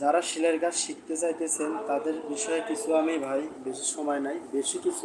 যারা সেলাইয়ের কাজ শিখতে চাইতেছেন, তাদের বিষয়ে কিছু আমি ভাই বেশি সময় নাই, বেশি কিছু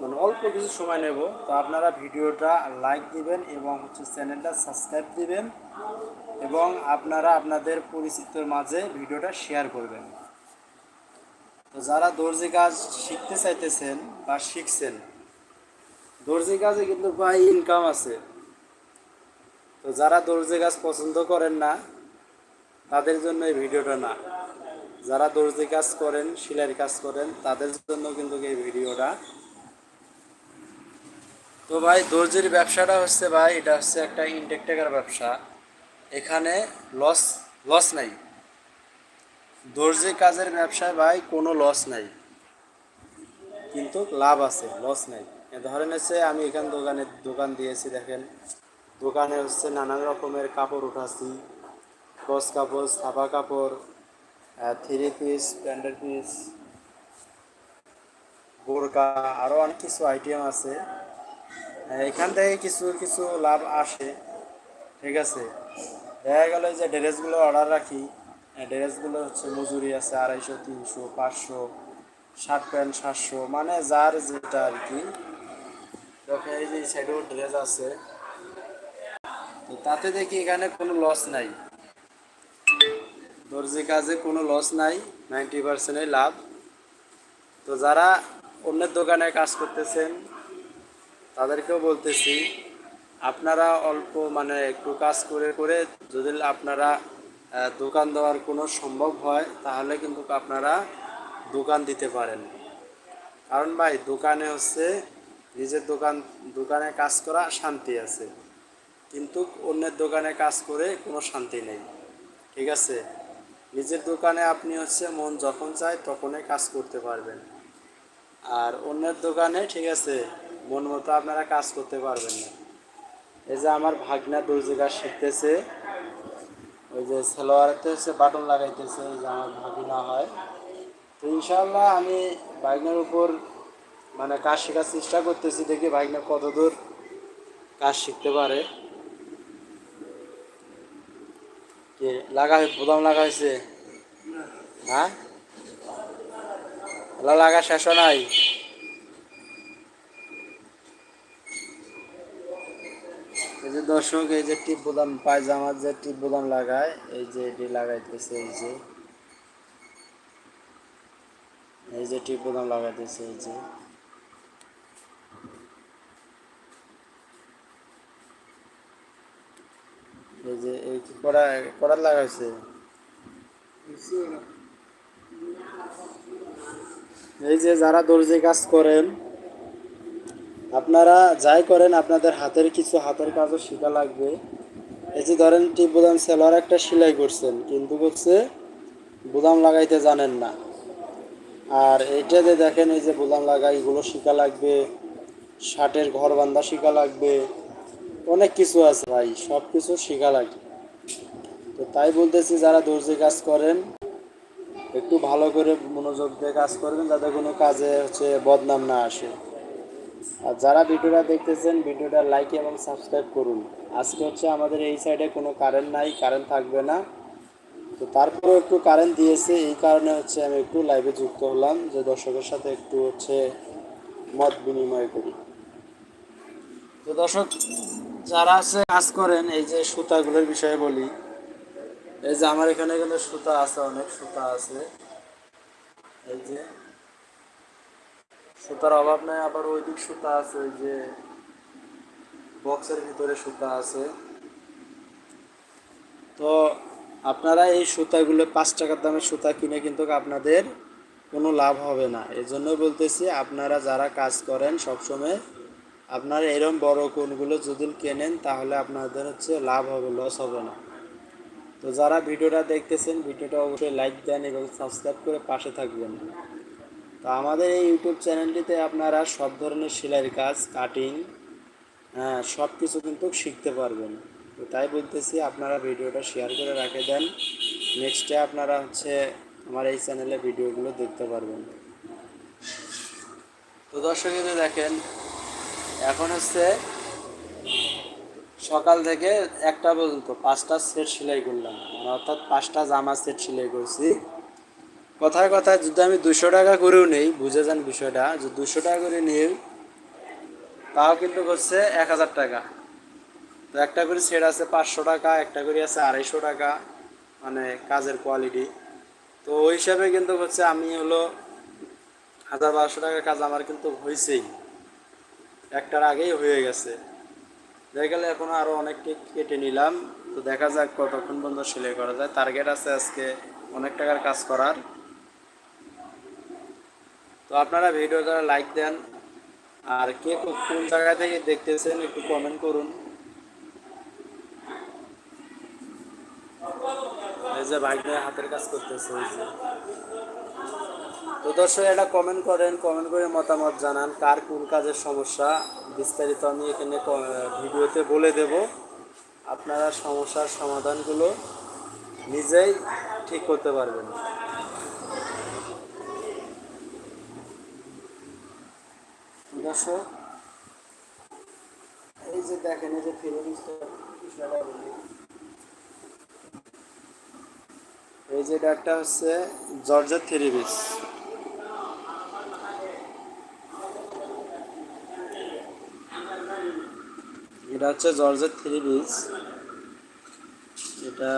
মানে অল্প কিছু সময় নেব। তো আপনারা ভিডিওটা লাইক দিবেন এবং হচ্ছে চ্যানেলটা সাবস্ক্রাইব দিবেন এবং আপনারা আপনাদের পরিচিতর মাঝে ভিডিওটা শেয়ার করবেন। তো যারা দর্জি কাজ শিখতে চাইতেছেন বা শিখছেন, দর্জি কাজে কিন্তু ভাই ইনকাম আছে। তো যারা দর্জি কাজ পছন্দ করেন না তাদের জন্য এই ভিডিওটা না। যারা দর্জি কাজ করেন, সেলাইয়ের কাজ করেন, তাদের জন্য কিন্তু এই ভিডিওটা। তো ভাই, দর্জির ব্যবসাটা হচ্ছে ভাই, এটা হচ্ছে একটা ইনটেকটেকার ব্যবসা। এখানে লস লস নাই। দর্জি কাজের ব্যবসায় ভাই কোনো লস নাই। কিন্তু লাভ আছে লস নাই। ধরেন হচ্ছে আমি এখান দোকানে দোকান দিয়েছি, দেখেন। দোকানে হচ্ছে নানান রকমের কাপড় উঠাচ্ছি। কস কাপড় ছাপা কাপড় থ্রি পিস প্যান্ডেল পিস বোরকা আরও অনেক কিছু আইটেম আছে। এখান থেকে কিছু কিছু লাভ আসে, ঠিক আছে? দেখা গেল যে ড্রেসগুলো অর্ডার রাখি ড্রেসগুলো হচ্ছে মজুরি আছে আড়াইশো, তিনশো, পাঁচশো শার্ট প্যান্ট সাতশো মানে যার যেটা আর কি। দেখেন এই যে সাইডেও ড্রেস আছে। তাতে দেখি এখানে কোনো লস নাই। দর্জি কাজে কোনো লস নাই নাইনটি পার্সেন্টই লাভ। তো যারা অন্যের দোকানে কাজ করতেছেন, তাদেরকেও বলতেছি, আপনারা অল্প মানে একটু কাজ করে করে যদি আপনারা দোকান দেওয়ার কোনো সম্ভব হয়, তাহলে কিন্তু আপনারা দোকান দিতে পারেন। কারণ ভাই, দোকানে হচ্ছে নিজের দোকান, দোকানে কাজ করা শান্তি আছে। কিন্তু অন্যের দোকানে কাজ করে কোনো শান্তি নেই। ঠিক আছে? নিজের দোকানে আপনি হচ্ছে মন যখন চায় তখনই কাজ করতে পারবেন। আর অন্যের দোকানে, ঠিক আছে, মন মতো আপনারা কাজ করতে পারবেন না। এই যে আমার ভাগনা দর্জি কাজ শিখতেছে, ওই যে সেলোয়ারেতে হচ্ছে বাটন লাগাইতেছে যে আমার ভাগিনা হয়। তো ইনশাল্লাহ আমি ভাগনার উপর মানে কাজ শেখার চেষ্টা করতেছি দেখি ভাগনা কতদূর কাজ শিখতে পারে কে লাগা বোতাম লাগা হয়েছে হ্যাঁ? লাগা শেষ নাই? এই যে দর্শক, এই যে টিপ বোতাম পায়জামার যে টিপ বোতাম লাগায়, এই যে এটি লাগাইতেছে, এই যে। এই যে টিপ বোতাম লাগাইতেছে, এই যে। এই যে লাগাইছে এই যে যারা দর্জি কাজ করেন, আপনারা যাই করেন, আপনাদের হাতের কিছু হাতের কাজও শেখা লাগবে। এই যে ধরেন, টিপ বোদাম সেলোয়ার একটা সেলাই করছেন, কিন্তু হচ্ছে বোদাম লাগাইতে জানেন না। আর এইটা যে দেখেন, এই যে বোদাম লাগাই এগুলো শেখা লাগবে, শার্টের ঘর বান্ধা শেখা লাগবে। অনেক কিছু আছে ভাই, সব কিছু শেখা লাগে। তো তাই বলতেছি, যারা দর্জি কাজ করেন, একটু ভালো করে মনোযোগ দিয়ে কাজ করবেন, যাতে কোনো কাজে হচ্ছে বদনাম না আসে। আর যারা ভিডিওটা দেখতেছেন, ভিডিওটা লাইক এবং সাবস্ক্রাইব করুন। আজকে হচ্ছে আমাদের এই সাইডে কোনো কারেন্ট নাই কারেন্ট থাকবে না। তো তারপরেও একটু কারেন্ট দিয়েছে, এই কারণে হচ্ছে আমি একটু লাইভে যুক্ত হলাম, যে দর্শকের সাথে একটু হচ্ছে মত বিনিময় করি। তো দর্শক, যারা আছে, কাজ করেন, এই যে সুতাগুলোর বিষয়ে বলি। এই যে আমার এখানে কিন্তু সুতা আছে, অনেক সুতা আছে। এই যে সুতার অভাব নাই, আবার ওই দিক সুতা আছে ওই যে বক্সের ভিতরে সুতা আছে। তো আপনারা এই সুতাগুলো পাঁচ টাকার দামের সুতা কিনে কিন্তু আপনাদের কোনো লাভ হবে না। এই জন্য বলতেছি, আপনারা যারা কাজ করেন সবসময় আপনারা এরম বড় কোনগুলো যদি কেনেন তাহলে আপনাদের হচ্ছে লাভ হবে লস হবে না। তো যারা ভিডিওটা দেখতেছেন, ভিডিওটা অবশ্যই লাইক দেন এবং সাবস্ক্রাইব করে পাশে থাকবেন। তো আমাদের এই ইউটিউব চ্যানেলটিতে আপনারা সব ধরনের সেলাইয়ের কাজ কাটিং হ্যাঁ সব কিছু কিন্তু শিখতে পারবেন। তো তাই বলতেছি, আপনারা ভিডিওটা শেয়ার করে রাখে দেন। নেক্সটে আপনারা হচ্ছে আমার এই চ্যানেলে ভিডিওগুলো দেখতে পারবেন। তো দর্শক দেখেন এখন হচ্ছে সকাল থেকে একটা পর্যন্ত পাঁচটা সেট সেলাই করলাম। মানে অর্থাৎ পাঁচটা জামা সেট সেলাই করছি। কথায় কথায় যদি আমি দুশো টাকা করেও নেই, বুঝে যান বিষয়টা, যে দুশো টাকা করে নিয়ে তাও কিন্তু হচ্ছে এক হাজার টাকা। তো একটা করে সেট আছে পাঁচশো টাকা, একটা করে আছে আড়াইশো টাকা মানে কাজের কোয়ালিটি তো ওই হিসাবে কিন্তু হচ্ছে আমি হলো হাজার বারোশো টাকার কাজ আমার কিন্তু হয়েছেই একটার আগেই হয়ে গেছে। গেলে এখনও আরও অনেক কেক কেটে নিলাম। তো দেখা যাক কতক্ষণ পর্যন্ত সেলাই করা যায়। টার্গেট আছে আজকে অনেক টাকার কাজ করার। তো আপনারা ভিডিও দ্বারা লাইক দেন। আর কে কোন জায়গা থেকে দেখতেছেন একটু কমেন্ট করুন। এই যে নিয়ে হাতের কাজ করতেছে তো দর্শক এটা কমেন্ট করেন কমেন্ট করে মতামত জানান, কার কোন কাজের সমস্যা, বিস্তারিত আমি এখানে ভিডিওতে বলে দেব। আপনারা সমস্যার সমাধানগুলো নিজেই ঠিক করতে পারবেন। এই যে দেখেন, এই যে ফিলিংসটা এই যে একটা হচ্ছে জর্জের থ্রি পিস এটা হচ্ছে জর্জের থ্রি পিস। এটা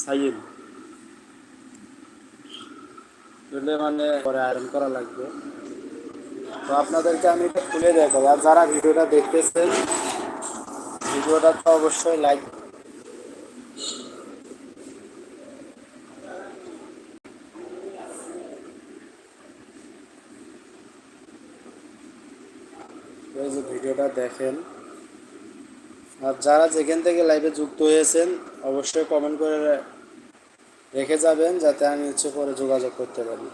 সাইম। এগুলো মানে পরে আয়রন করা লাগবে। তো আপনাদেরকে আমি এটা খুলে দেখাবো আর যারা ভিডিওটা দেখতেছেন, ভিডিওটা তো অবশ্যই লাইক ভিডিওটা দেখেন। আর যারা যেখান থেকে লাইভে যুক্ত হয়েছেন, অবশ্যই কমেন্ট করে রেখে যাবেন যাতে আমি ইচ্ছে করে যোগাযোগ করতে পারি।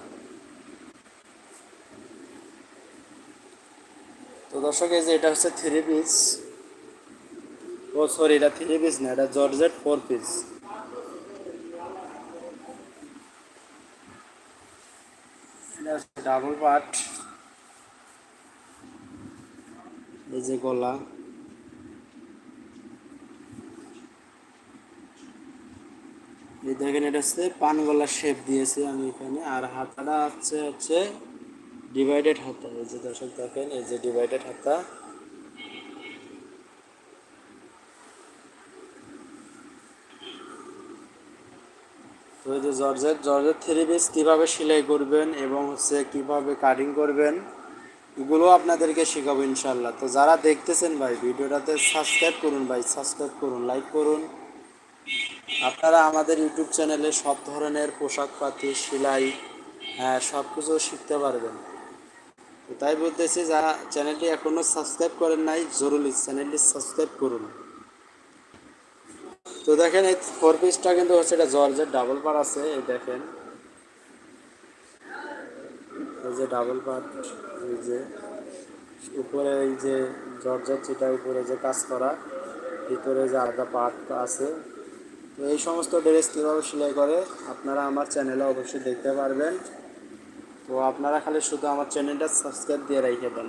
তো দর্শক, এই যে এটা হচ্ছে থ্রি পিস ও সরি এটা থ্রি পিস না, এটা georgette four piece double part এই যে গলা এই দেখেন এটা হচ্ছে পান গলা শেপ দিয়েছি আমি এখানে। আর হাতাটা হচ্ছে হচ্ছে ডিভাইডেড হাতা। এই যে দর্শক দেখেন, এই যে ডিভাইডেড হাতা। তো এই যে জর্জেট জর্জের থ্রি পিস কীভাবে সেলাই করবেন এবং হচ্ছে কীভাবে কাটিং করবেন, এগুলো আপনাদেরকে শেখাবো ইনশাল্লাহ তো যারা দেখতেছেন ভাই, ভিডিওটাতে সাবস্ক্রাইব করুন ভাই সাবস্ক্রাইব করুন লাইক করুন। আপনারা আমাদের ইউটিউব চ্যানেলে সব ধরনের পোশাক পাতি, সেলাই হ্যাঁ সব কিছু শিখতে পারবেন। তাই বলতেছি, যারা চ্যানেলটি এখনও সাবস্ক্রাইব করেন নাই, জরুরি চ্যানেলটি সাবস্ক্রাইব করুন। তো দেখেন, এই ফোর পিসটা কিন্তু হচ্ছে এটা জর্জের ডাবল পার আছে, এই দেখেন। এই যে ডাবল পার্ট এই যে উপরে এই যে জর্জের যেটা উপরে যে কাজ করা, ভিতরে যে আলাদা পার্ট আছে তো এই সমস্ত ড্রেস কীভাবে সেলাই করে আপনারা আমার চ্যানেলে অবশ্যই দেখতে পারবেন। তো আপনারা খালি শুধু আমার চ্যানেলটা সাবস্ক্রাইব দিয়ে রেখে দেন।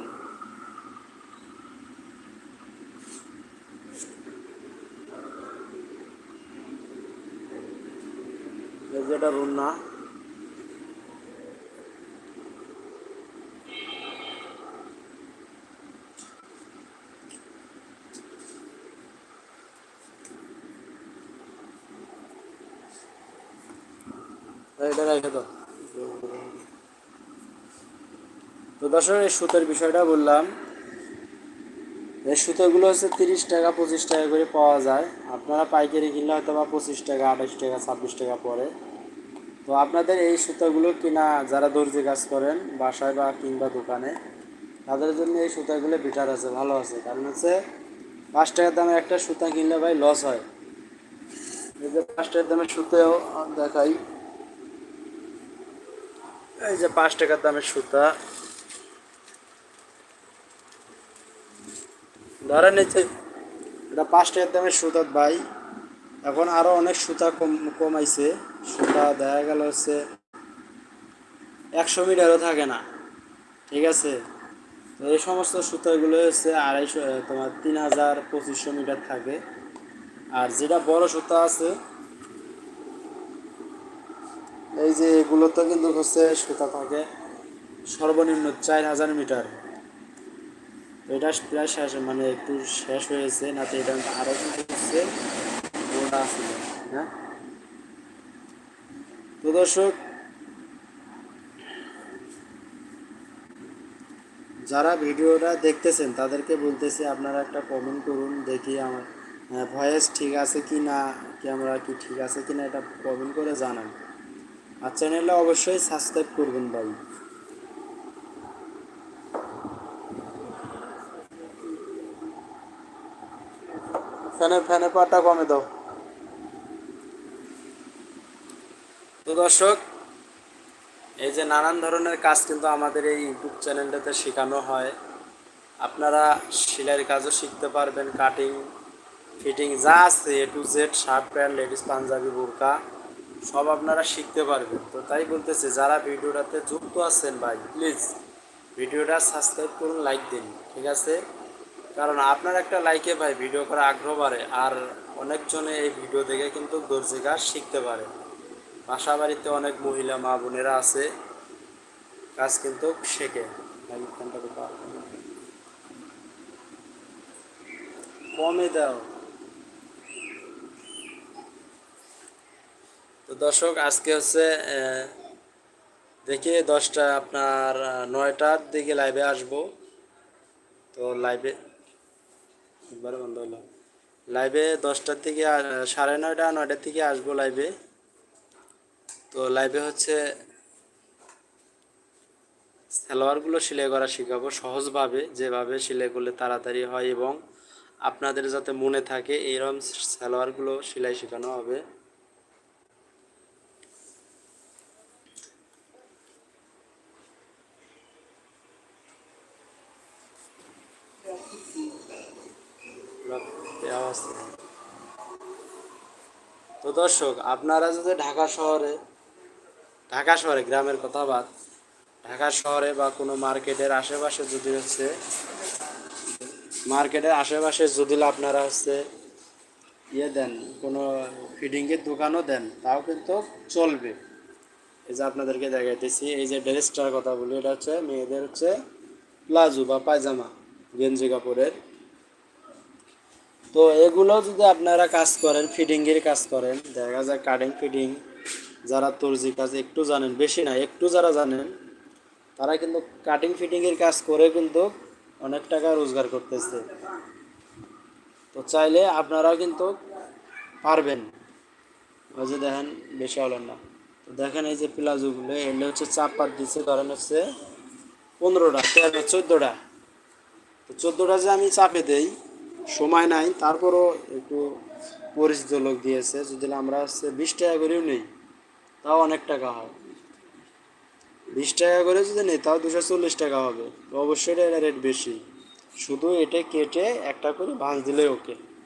যেটা রুন এটা এটা রেখে দাও। তো দর্শক, এই সুতোর বিষয়টা বললাম। এই সুতোগুলো হচ্ছে তিরিশ টাকা, পঁচিশ টাকা করে পাওয়া যায়। আপনারা পাইকারি কিনলে হয়তো বা পঁচিশ টাকা, আঠাশ টাকা, ছাব্বিশ টাকা পড়ে। তো আপনাদের এই সুতোগুলো কিনা, যারা দর্জি কাজ করেন, বাসায় বা কিংবা দোকানে, তাদের জন্য এই সুতাগুলো বেটার আছে, ভালো আছে। কারণ হচ্ছে পাঁচ টাকার দামে একটা সুতা কিনলে ভাই লস হয়। এই যে পাঁচ টাকার দামের সুতেও দেখাই। এই যে পাঁচ টাকার দামের সুতা। ধরেন এই যে, এটা পাঁচ টাকার দামের সুতা ভাই। এখন আরও অনেক সুতা কম কমাইছে। সুতা দেখা গেল হচ্ছে একশো মিটারও থাকে না। ঠিক আছে? তো এই সমস্ত সুতাগুলো হচ্ছে আড়াইশো, তোমার তিন হাজার পঁচিশশো মিটার থাকে। আর যেটা বড় সুতা আছে এই যে এগুলো তো কিন্তু হচ্ছে সুতা থাকে। সর্বনিম্ন চার হাজার মিটার। এটা প্রায় শেষ মানে একটু শেষ হয়েছে না তো এটা আরও হচ্ছে মোটা আছে হ্যাঁ? তো দর্শক, যারা ভিডিওটা দেখতেছেন, তাদেরকে বলতেছি আপনারা একটা কমেন্ট করুন, দেখি আমার ভয়েস ঠিক আছে কি না ক্যামেরা কি ঠিক আছে কি না এটা কমেন্ট করে জানান। আর চ্যানেলটা অবশ্যই সাবস্ক্রাইব করবেন ভাই। ফ্যানের ফ্যানের পাটা কমে দাও। তো দর্শক এই যে নানান ধরনের কাজ কিন্তু আমাদের এই ইউটিউব চ্যানেলটাতে শেখানো হয়। আপনারা সেলাইয়ের কাজও শিখতে পারবেন কাটিং ফিটিং যা আছে A to Z shirt pant ladies Punjabi বোরকা। সব আপনারা শিখতে পারবেন। তো তাই বলতেছে, যারা ভিডিওটাতে যুক্ত আছেন ভাই প্লিজ ভিডিওটা সাবস্ক্রাইব করুন লাইক দিন, ঠিক আছে? কারণ আপনার একটা লাইকে ভাই ভিডিও করা আগ্রহ বাড়ে, আর অনেকজনে এই ভিডিও দেখে কিন্তু দর্জি কাজ শিখতে পারে। বাসা বাড়িতে অনেক মহিলা, মা বোনেরা আছে, কাজ কিন্তু শেখে। কমে দাও। তো দর্শক, আজকে হচ্ছে দেখি দশটা আপনার নয়টার দিকে লাইভে আসব। তো লাইভে একবারে বন্ধ হলো। লাইভে দশটার থেকে সাড়ে নয়টা, নয়টার থেকে আসব লাইভে তো লাইভে হচ্ছে, সালোয়ারগুলো সেলাই করা শেখাবো সহজভাবে, যেভাবে সেলাই করলে তাড়াতাড়ি হয় এবং আপনাদের যাতে মনে থাকে এইরকম সালোয়ারগুলো সেলাই শেখানো হবে। আওয়াজ তো দর্শক, আপনারা যদি ঢাকা শহরে ঢাকা শহরে গ্রামের কথা বাদ, ঢাকা শহরে বা কোনো মার্কেটের আশেপাশে যদি হচ্ছে, মার্কেটের আশেপাশে যদি আপনারা হচ্ছে ইয়ে দেন, কোনো ফিডিংয়ের দোকানও দেন, তাও কিন্তু চলবে। এই যে আপনাদেরকে দেখাইতেছি, এই যে ড্রেসটার কথা বলি, এটা হচ্ছে মেয়েদের হচ্ছে প্লাজো বা পায়জামা, গেঞ্জি কাপড়ের। তো এগুলো যদি আপনারা কাজ করেন ফিডিংয়ের কাজ করেন, দেখা যায় কাটিং ফিডিং যারা তর্জি কাজ একটু জানেন, বেশি না, একটু যারা জানেন, তারা কিন্তু কাটিং ফিটিংয়ের কাজ করে কিন্তু অনেক টাকা রোজগার করতেছে। তো চাইলে আপনারাও কিন্তু পারবেন। ওই যে দেখেন, বেশি হলেন না। তো দেখেন এই যে প্লাজোগুলো, এগুলো হচ্ছে চাপ পাত দিচ্ছে ধরেন হচ্ছে পনেরোটা তেরো চোদ্দোটা। তো চোদ্দোটা যে আমি চাপে দেই সময় নাই, তারপরও একটু পরিচিত লোক দিয়েছে, যদি আমরা হচ্ছে বিশ টাকা করেও নেই, তাও অনেক টাকা হয় বিশ টাকা করে যদি নেই, তাও দুশো চল্লিশ টাকা হবে। অবশ্যই এটা রেট বেশি। শুধু এটা কেটে একটা করে ভাঁজ দিলে ওকে।